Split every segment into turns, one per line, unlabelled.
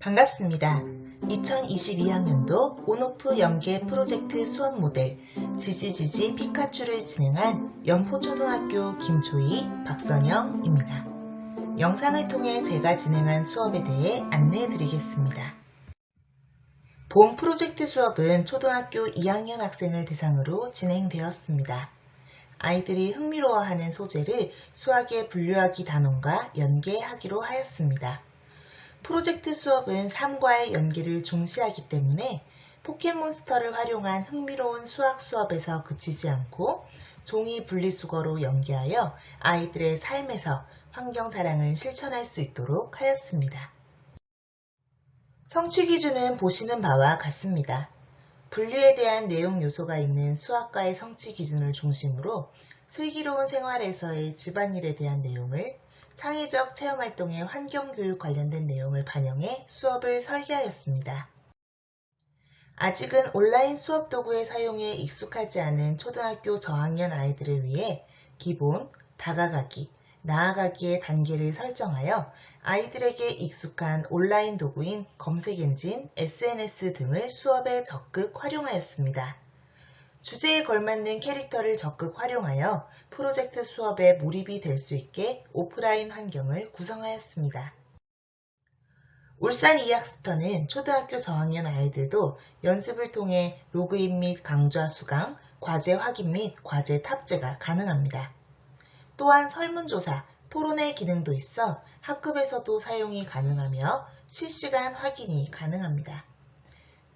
반갑습니다. 2022학년도 온오프 연계 프로젝트 수업 모델 지지지지 피카츄를 진행한 연포초등학교 김초희, 박선영입니다. 영상을 통해 제가 진행한 수업에 대해 안내해 드리겠습니다. 본 프로젝트 수업은 초등학교 2학년 학생을 대상으로 진행되었습니다. 아이들이 흥미로워하는 소재를 수학의 분류하기 단원과 연계하기로 하였습니다. 프로젝트 수업은 삶과의 연계를 중시하기 때문에 포켓몬스터를 활용한 흥미로운 수학 수업에서 그치지 않고 종이 분리수거로 연계하여 아이들의 삶에서 환경사랑을 실천할 수 있도록 하였습니다. 성취 기준은 보시는 바와 같습니다. 분류에 대한 내용 요소가 있는 수학과의 성취 기준을 중심으로 슬기로운 생활에서의 집안일에 대한 내용을 창의적 체험활동의 환경교육 관련된 내용을 반영해 수업을 설계하였습니다. 아직은 온라인 수업 도구의 사용에 익숙하지 않은 초등학교 저학년 아이들을 위해 기본, 다가가기, 나아가기의 단계를 설정하여 아이들에게 익숙한 온라인 도구인 검색 엔진, SNS 등을 수업에 적극 활용하였습니다. 주제에 걸맞는 캐릭터를 적극 활용하여 프로젝트 수업에 몰입이 될 수 있게 오프라인 환경을 구성하였습니다. 울산 이학스터는 초등학교 저학년 아이들도 연습을 통해 로그인 및 강좌 수강, 과제 확인 및 과제 탑재가 가능합니다. 또한 설문조사, 토론회 기능도 있어 학급에서도 사용이 가능하며 실시간 확인이 가능합니다.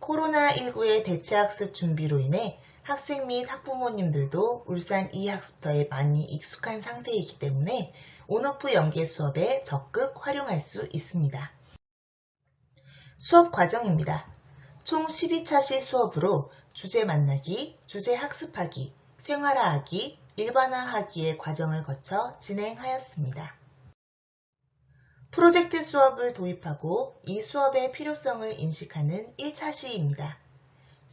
코로나19의 대체학습 준비로 인해 학생 및 학부모님들도 울산 이학스터에 많이 익숙한 상태이기 때문에 온오프 연계 수업에 적극 활용할 수 있습니다. 수업 과정입니다. 총 12차시 수업으로 주제 만나기, 주제 학습하기, 생활화하기, 일반화하기의 과정을 거쳐 진행하였습니다. 프로젝트 수업을 도입하고 이 수업의 필요성을 인식하는 1차 시입니다.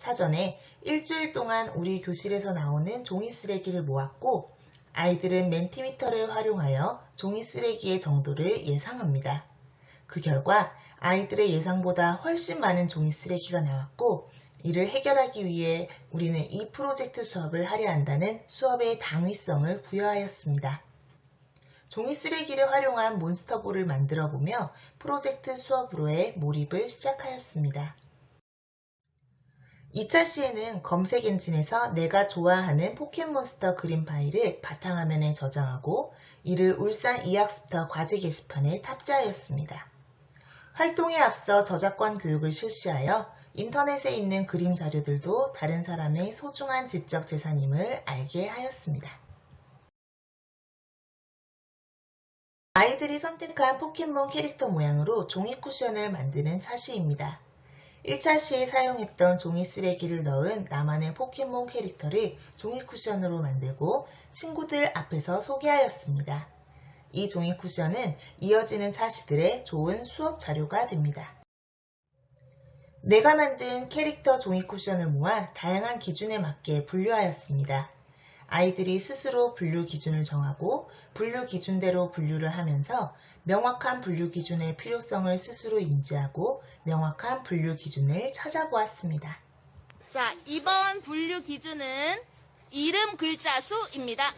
사전에 일주일 동안 우리 교실에서 나오는 종이 쓰레기를 모았고 아이들은 멘티미터를 활용하여 종이 쓰레기의 정도를 예상합니다. 그 결과 아이들의 예상보다 훨씬 많은 종이 쓰레기가 나왔고 이를 해결하기 위해 우리는 이 프로젝트 수업을 하려 한다는 수업의 당위성을 부여하였습니다. 종이 쓰레기를 활용한 몬스터볼을 만들어 보며 프로젝트 수업으로의 몰입을 시작하였습니다. 2차 시에는 검색 엔진에서 내가 좋아하는 포켓몬스터 그림 파일을 바탕화면에 저장하고 이를 울산 이학스터 과제 게시판에 탑재하였습니다. 활동에 앞서 저작권 교육을 실시하여 인터넷에 있는 그림 자료들도 다른 사람의 소중한 지적 재산임을 알게 하였습니다. 아이들이 선택한 포켓몬 캐릭터 모양으로 종이 쿠션을 만드는 차시입니다. 1차 시에 사용했던 종이 쓰레기를 넣은 나만의 포켓몬 캐릭터를 종이 쿠션으로 만들고 친구들 앞에서 소개하였습니다. 이 종이 쿠션은 이어지는 차시들의 좋은 수업 자료가 됩니다. 내가 만든 캐릭터 종이 쿠션을 모아 다양한 기준에 맞게 분류하였습니다. 아이들이 스스로 분류 기준을 정하고 분류 기준대로 분류를 하면서 명확한 분류 기준의 필요성을 스스로 인지하고 명확한 분류 기준을 찾아보았습니다.
자, 이번 분류 기준은 이름 글자 수입니다.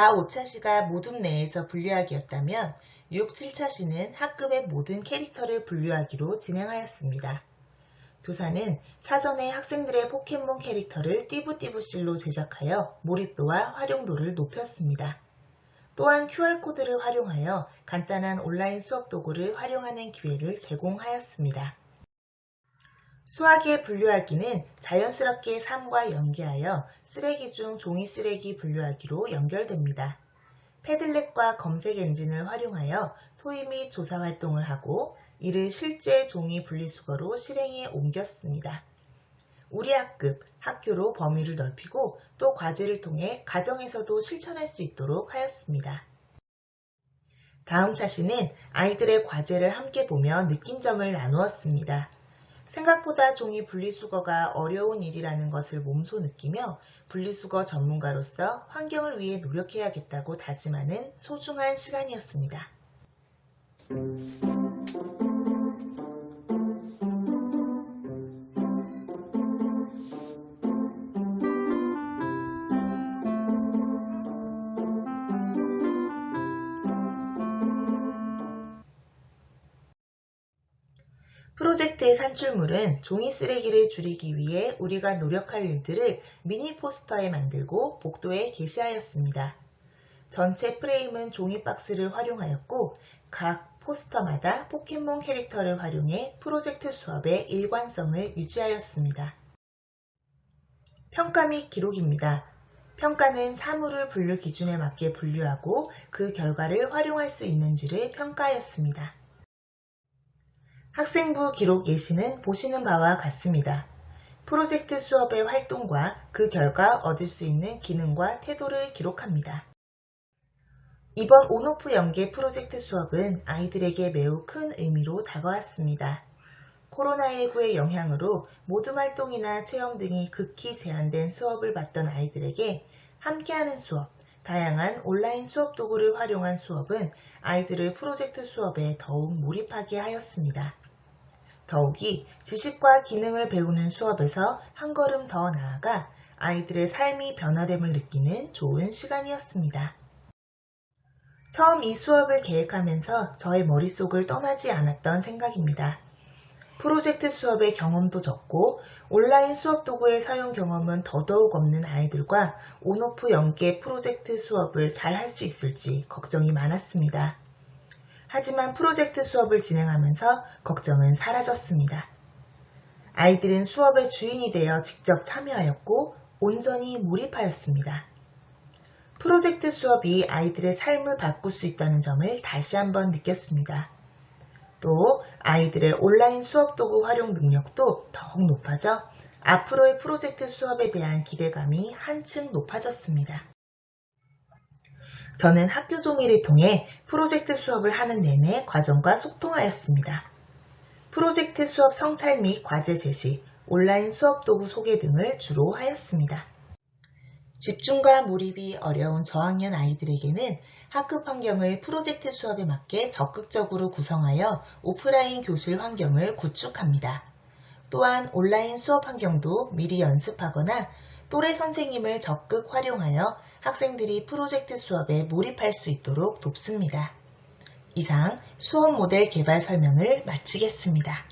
4, 5차 시가 모둠 내에서 분류하기였다면 6, 7차 시는 학급의 모든 캐릭터를 분류하기로 진행하였습니다. 교사는 사전에 학생들의 포켓몬 캐릭터를 띠부띠부실로 제작하여 몰입도와 활용도를 높였습니다. 또한 QR코드를 활용하여 간단한 온라인 수업 도구를 활용하는 기회를 제공하였습니다. 수학의 분류하기는 자연스럽게 삶과 연계하여 쓰레기 중 종이 쓰레기 분류하기로 연결됩니다. 패들렛과 검색 엔진을 활용하여 소위 및 조사 활동을 하고 이를 실제 종이 분리수거로 실행에 옮겼습니다. 우리 학급, 학교로 범위를 넓히고 또 과제를 통해 가정에서도 실천할 수 있도록 하였습니다. 다음 차시는 아이들의 과제를 함께 보며 느낀 점을 나누었습니다. 생각보다 종이 분리수거가 어려운 일이라는 것을 몸소 느끼며 분리수거 전문가로서 환경을 위해 노력해야겠다고 다짐하는 소중한 시간이었습니다. 프로젝트의 산출물은 종이 쓰레기를 줄이기 위해 우리가 노력할 일들을 미니 포스터에 만들고 복도에 게시하였습니다. 전체 프레임은 종이 박스를 활용하였고 각 포스터마다 포켓몬 캐릭터를 활용해 프로젝트 수업의 일관성을 유지하였습니다. 평가 및 기록입니다. 평가는 사물을 분류 기준에 맞게 분류하고 그 결과를 활용할 수 있는지를 평가하였습니다. 학생부 기록 예시는 보시는 바와 같습니다. 프로젝트 수업의 활동과 그 결과 얻을 수 있는 기능과 태도를 기록합니다. 이번 온오프 연계 프로젝트 수업은 아이들에게 매우 큰 의미로 다가왔습니다. 코로나19의 영향으로 모둠 활동이나 체험 등이 극히 제한된 수업을 받던 아이들에게 함께하는 수업, 다양한 온라인 수업 도구를 활용한 수업은 아이들을 프로젝트 수업에 더욱 몰입하게 하였습니다. 더욱이 지식과 기능을 배우는 수업에서 한 걸음 더 나아가 아이들의 삶이 변화됨을 느끼는 좋은 시간이었습니다. 처음 이 수업을 계획하면서 저의 머릿속을 떠나지 않았던 생각입니다. 프로젝트 수업의 경험도 적고 온라인 수업 도구의 사용 경험은 더더욱 없는 아이들과 온오프 연계 프로젝트 수업을 잘 할 수 있을지 걱정이 많았습니다. 하지만 프로젝트 수업을 진행하면서 걱정은 사라졌습니다. 아이들은 수업의 주인이 되어 직접 참여하였고 온전히 몰입하였습니다. 프로젝트 수업이 아이들의 삶을 바꿀 수 있다는 점을 다시 한번 느꼈습니다. 또 아이들의 온라인 수업 도구 활용 능력도 더욱 높아져 앞으로의 프로젝트 수업에 대한 기대감이 한층 높아졌습니다. 저는 학교 종이를 통해 프로젝트 수업을 하는 내내 과정과 소통하였습니다. 프로젝트 수업 성찰 및 과제 제시, 온라인 수업 도구 소개 등을 주로 하였습니다. 집중과 몰입이 어려운 저학년 아이들에게는 학급 환경을 프로젝트 수업에 맞게 적극적으로 구성하여 오프라인 교실 환경을 구축합니다. 또한 온라인 수업 환경도 미리 연습하거나 또래 선생님을 적극 활용하여 학생들이 프로젝트 수업에 몰입할 수 있도록 돕습니다. 이상 수업 모델 개발 설명을 마치겠습니다.